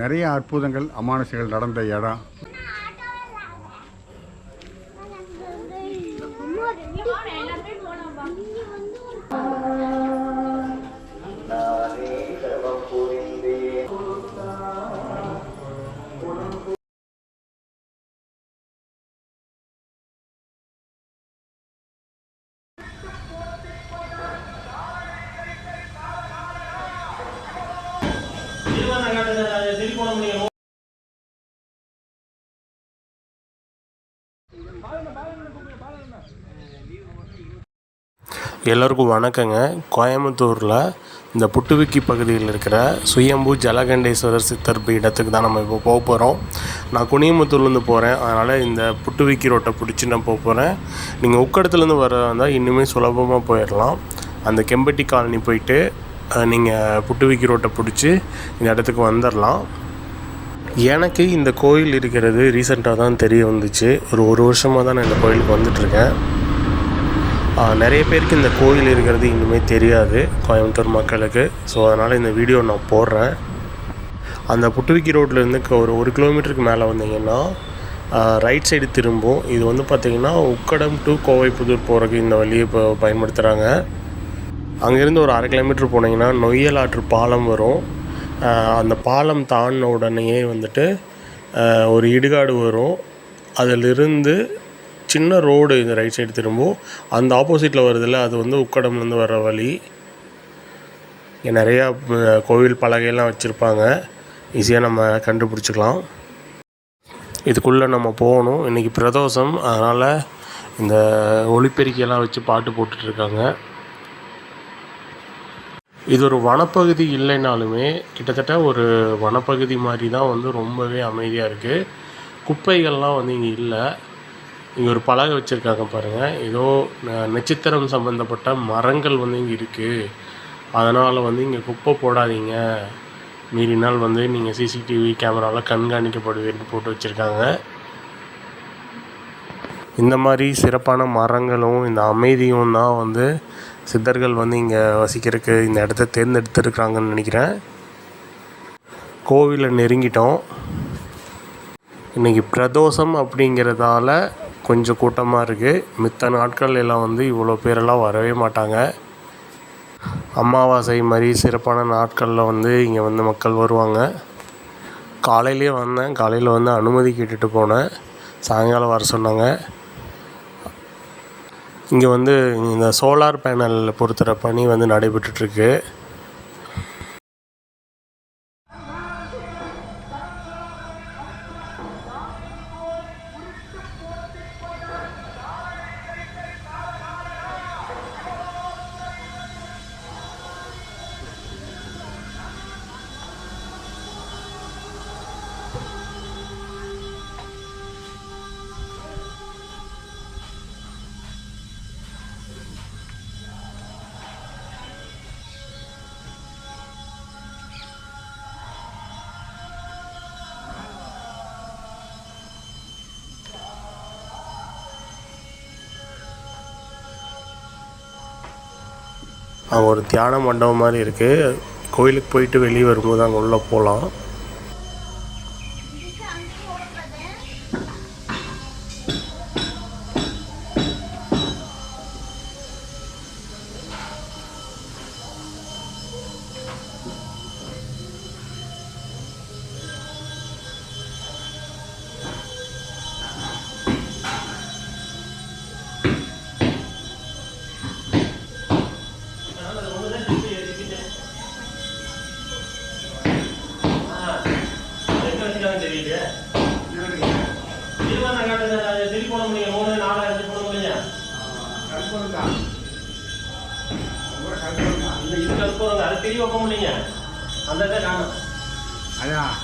நிறைய அற்புதங்கள் அமானுஷங்கள் நடந்த இடம். எல்லோருக்கும் வணக்கங்க. கோயம்புத்தூரில் இந்த புட்டுவிக்கி பகுதியில் இருக்கிற சுயம்பு ஜலகண்டேஸ்வரர் சித்தர் பீடத்துக்கு தான் நம்ம இப்போ போக போகிறோம் நான் குனியமுத்தூர்லேருந்து போகிறேன் அதனால் இந்த புட்டுவிக்கி ரோட்டை பிடிச்சி நான் போக போகிறேன் நீங்கள் உக்கடத்துலேருந்து வர இருந்தால் இன்னுமே சுலபமாக போயிடலாம். அந்த கெம்பட்டி காலனி போயிட்டு நீங்கள் புட்டுவிக்கி ரோட்டை பிடிச்சி இந்த இடத்துக்கு வந்துடலாம் எனக்கு இந்த கோயில் இருக்கிறது ரீசெண்டாக தான் தெரிய வந்துச்சு. ஒரு ஒரு வருஷமாக தான் நான் இந்த கோயிலுக்கு வந்துட்டுருக்கேன். நிறைய பேருக்கு இந்த கோயில் இருக்கிறது இன்னுமே தெரியாது கோயம்புத்தூர் மக்களுக்கு. ஸோ அதனால் இந்த வீடியோ நான் போடுறேன். அந்த புட்டுவிக்கி ரோட்லேருந்து ஒரு ஒரு கிலோமீட்டருக்கு மேலே வந்தீங்கன்னா ரைட் சைடு திரும்பும். இது வந்து பார்த்திங்கன்னா உக்கடம் டு கோவைப்புதூர் போகிறதுக்கு இந்த வழியை இப்போ பயன்படுத்துகிறாங்க அங்கேருந்து ஒரு அரை கிலோமீட்டர் போனீங்கன்னா நொய்யல் ஆற்று பாலம் வரும். அந்த பாலம் தாண்டின உடனேயே வந்துட்டு ஒரு இடுகாடு வரும். அதிலிருந்து சின்ன ரோடு இந்த ரைட் சைடு திரும்பும். அந்த ஆப்போசிட்டில் வருதில்ல அது வந்து உக்கடம்லேருந்து வர வழி. இங்கே நிறையா கோவில் பலகையெல்லாம் வச்சுருப்பாங்க. ஈஸியாக நம்ம கண்டுபிடிச்சிக்கலாம். இதுக்குள்ளே நம்ம போகணும். இன்றைக்கி பிரதோஷம். அதனால் இந்த ஒளிப்பெருக்கியெல்லாம் வச்சு பாட்டு போட்டுட்ருக்காங்க இது ஒரு வனப்பகுதி இல்லைனாலுமே கிட்டத்தட்ட ஒரு வனப்பகுதி மாதிரி தான் வந்து ரொம்பவே அமைதியாக இருக்குது குப்பைகள்லாம் வந்து இங்கே இல்லை. இங்கே ஒரு பலகை வச்சுருக்காங்க பாருங்கள் ஏதோ ந- நட்சத்திரம் சம்மந்தப்பட்ட மரங்கள் வந்து இங்கே இருக்குது அதனால் வந்து இங்கே குப்பை போடாதீங்க. மீறினால் வந்து நீங்கள் சிசிடிவி கேமராவில் கண்காணிக்கப்படுவீர்னு போட்டு வச்சுருக்காங்க. இந்த மாதிரி சிறப்பான மரங்களும் இந்த அமைதியும் தான் வந்து சித்தர்கள் வந்து இங்கே வசிக்கிறதுக்கு இந்த இடத்த தேர்ந்தெடுத்துருக்காங்கன்னு நினைக்கிறேன். கோவிலை நெருங்கிட்டோம். இன்றைக்கி பிரதோஷம் அப்படிங்கிறதால கொஞ்சம் கூட்டமாக இருக்குது மித்த நாட்கள் எல்லாம் வந்து இவ்வளோ பேரெல்லாம் வரவே மாட்டாங்க. அமாவாசை மாதிரி சிறப்பான நாட்களில் வந்து இங்கே வந்து மக்கள் வருவாங்க. காலையிலே வந்தேன். காலையில் வந்து அனுமதி கேட்டுட்டு போனேன். சாயங்காலம் வர சொன்னாங்க. இங்கே வந்து இந்த சோலார் பேனல் பொருத்துகிற பணி வந்து நடைபெற்றுட்ருக்கு அங்கே ஒரு தியான மண்டபம் மாதிரி இருக்குது கோயிலுக்கு போயிட்டு வெளியே வரும்போது அங்கே உள்ளே போகலாம் அந்த காணும். அதான்.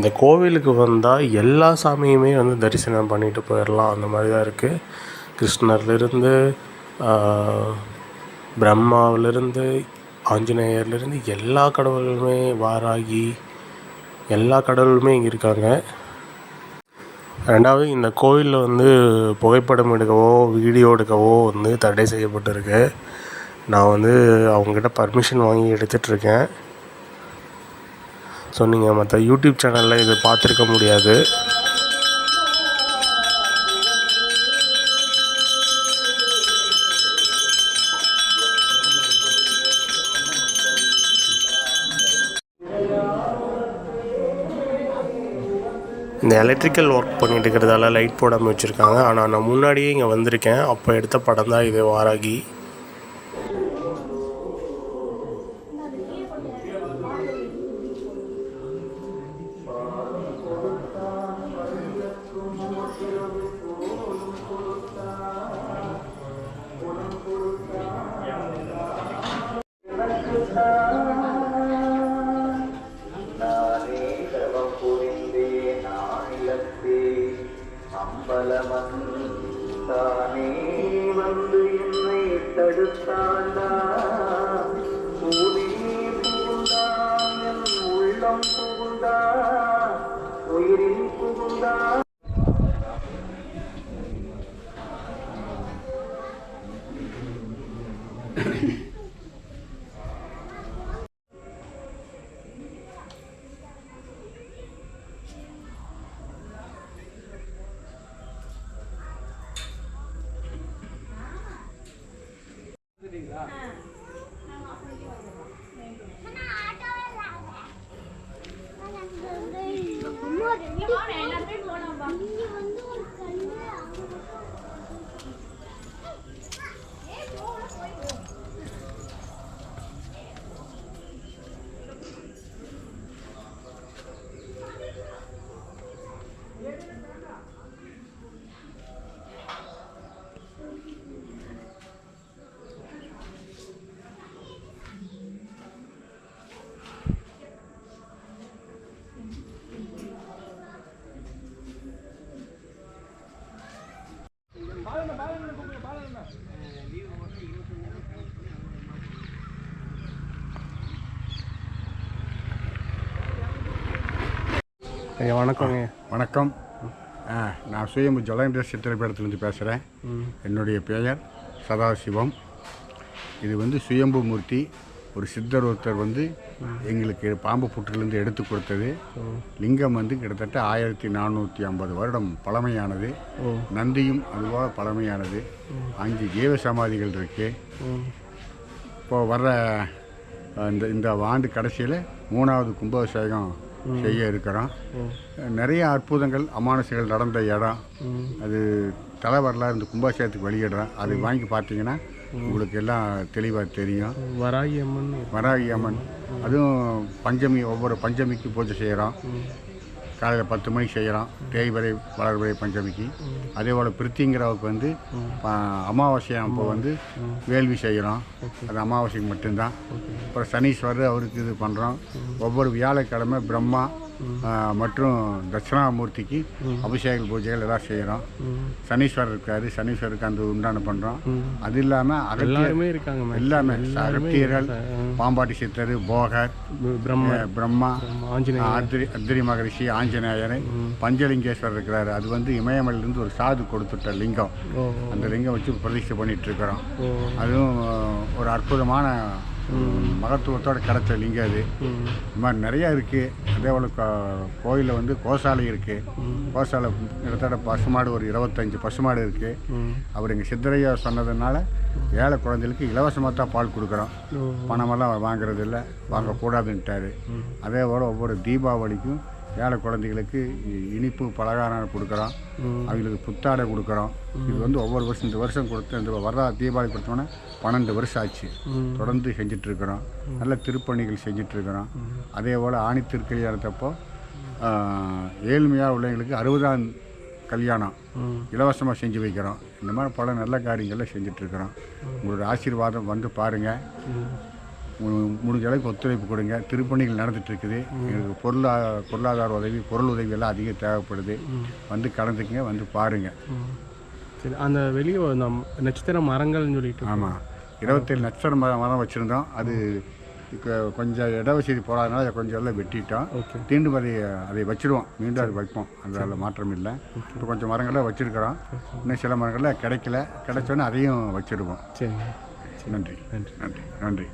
இந்த கோவிலுக்கு வந்தால் எல்லா சாமியுமே வந்து தரிசனம் பண்ணிட்டு போயிடலாம் அந்த மாதிரி தான் இருக்குது கிருஷ்ணர்லேருந்து பிரம்மாவிலேருந்து ஆஞ்சநேயர்லேருந்து எல்லா கடவுளுமே வாராகி எல்லா கடவுளுமே இங்கே இருக்காங்க. ரெண்டாவது இந்த கோவிலில் வந்து புகைப்படம் எடுக்கவோ வீடியோ எடுக்கவோ வந்து தடை செய்யப்பட்டிருக்கு. நான் வந்து அவங்ககிட்ட பர்மிஷன் வாங்கி எடுத்துகிட்ருக்கேன் ஸோ நீங்கள் மற்ற யூடியூப் சேனலில் இது பார்த்துருக்க முடியாது. இந்த எலக்ட்ரிக்கல் ஒர்க் பண்ணிட்டு இருக்கிறதால லைட் போடாமல் வச்சுருக்காங்க. ஆனால் நான் முன்னாடியே இங்கே வந்திருக்கேன். அப்போ எடுத்த படம் தான் இது வாராகி. தானே வந்து என்னை தடுத்தாண்டா பூனே புகுந்தான் என் உள்ளம் புகுந்தா உயிரில் புகுந்தா 嗯。ஐயா வணக்கம். ஆ, நான் சுயம்பு ஜலகேந்திர சித்திரப்பேடத்துலேருந்து பேசுகிறேன் என்னுடைய பெயர் சதாசிவம். இது வந்து சுயம்பு மூர்த்தி. ஒரு சித்தர் ஒருத்தர் வந்து எங்களுக்கு பாம்பு புற்றிலிருந்து எடுத்து கொடுத்தது. லிங்கம் வந்து கிட்டத்தட்ட ஆயிரத்தி நானூற்றி ஐம்பது வருடம் பழமையானது. நந்தியும் அதுபோல் பழமையானது. அஞ்சு ஜீவ சமாதிகள் இருக்குது இப்போ வர்ற இந்த இந்த ஆண்டு கடைசியில் மூணாவது கும்பாபிஷேகம் செய்ய இருக்கிறோம் நிறைய அற்புதங்கள் அமானுஷங்கள் நடந்த இடம். அது தலை வரலாறு இந்த கும்பாபிஷேகத்துக்கு வெளியிடுறோம் அது வாங்கி பார்த்தீங்கன்னா உங்களுக்கு எல்லாம் தெளிவாக தெரியும். வராகி அம்மன். வராகி அம்மன். அதுவும் பஞ்சமி ஒவ்வொரு பஞ்சமிக்கு பூஜை செய்கிறோம் காலையில் பத்து மணிக்கு செய்கிறோம் தேய்வரை வளர்வரை பஞ்சமிக்கு. அதே போல் பிரித்திங்கிறவுக்கு வந்து அமாவாசை அப்போ வந்து வேள்வி செய்கிறோம் அது அமாவாசைக்கு மட்டும்தான். அப்புறம் சனீஸ்வரர் அவருக்கு இது பண்ணுறோம் ஒவ்வொரு வியாழக்கிழமை பிரம்மா மற்றும் தட்சிணாமூர்த்திக்கு அபிஷேக பூஜைகள் எல்லாம் செய்கிறோம் சனீஸ்வரர் இருக்காரு சனீஸ்வரருக்கு அந்த உண்டான பண்ணுறோம் அது இல்லாமல் எல்லாருமே இருக்காங்க எல்லாமே அகத்தியர்கள் பாம்பாட்டி சித்தர் போகர் பிரம்ம. ஆஞ்சநேயர். அத்திரி மகரிஷி ஆஞ்சநேயர் பஞ்சலிங்கேஸ்வரர் இருக்கிறாரு. அது வந்து இமயமலையிலேருந்து ஒரு சாது கொடுத்துட்ட லிங்கம். அந்த லிங்கம் வச்சு பிரதிஷ்டை பண்ணிட்டு இருக்கிறோம். அதுவும் ஒரு அற்புதமான மகத்துவத்தோட கிடைச்ச லிங்கம் அது. இந்த மாதிரி நிறையா இருக்குது அதே போல் கோயிலில் வந்து கோசாலை இருக்குது கோசாலை கிட்டத்தட்ட பசுமாடு ஒரு இருபத்தஞ்சி பசுமாடு இருக்குது அவர் எங்கள் சித்தரையா சொன்னதுனால ஏழை குழந்தைகளுக்கு இலவசமாக தான் பால் கொடுக்குறோம். பணமெல்லாம் வாங்குறது இல்லை வாங்கக்கூடாதுன்ட்டாரு. அதே போல் ஒவ்வொரு தீபாவளிக்கும் ஏழை குழந்தைகளுக்கு இனிப்பு பலகாரம் கொடுக்குறோம் அவங்களுக்கு புத்தாடை கொடுக்குறோம் இது வந்து ஒவ்வொரு வருஷம் இந்த வருஷம் கொடுத்து இந்த வர்ற தீபாவளி கொடுத்தோன்னா பன்னெண்டு வருஷம் ஆச்சு. தொடர்ந்து செஞ்சிட்ருக்கிறோம் நல்ல திருப்பணிகள் செஞ்சிட்ருக்கிறோம் அதே போல் ஆணி திருக்கல்யாணத்தப்போ ஏழ்மையாக உள்ளவங்களுக்கு அறுபதாம் கல்யாணம் இலவசமாக செஞ்சு வைக்கிறோம். இந்த மாதிரி பல நல்ல காரியங்களை செஞ்சிட்ருக்கிறோம் உங்களோட ஆசீர்வாதம் வந்து பாருங்கள் முடிஞ்ச அளவுக்கு ஒத்துழைப்பு கொடுங்க. திருப்பணிகள் நடந்துட்டு இருக்குது எனக்கு பொருளா பொருளாதார உதவி பொருள் உதவி எல்லாம் அதிகம் தேவைப்படுது. வந்து கலந்துக்குங்க வந்து பாருங்கள் சரி அந்த வெளியே அந்த நட்சத்திர மரங்கள்னு சொல்லிட்டு ஆமாம் இருபத்தேழு நட்சத்திர மரம் மரம் வச்சுருந்தோம். அது கொஞ்சம் இட வசதி போடாதனால கொஞ்சம் எல்லாம் வெட்டிட்டோம். மீண்டும் அதை அதை வச்சிருவோம். மீண்டும் அதை வைப்போம். அதில் மாற்றம் இல்லை. இப்போ கொஞ்சம் மரங்களை வச்சுருக்கிறோம். இன்னும் சில மரங்களில் கிடைக்கல. கிடைச்சோன்னே அதையும் வச்சிருவோம் சரிங்க நன்றி. நன்றி. நன்றி. நன்றி.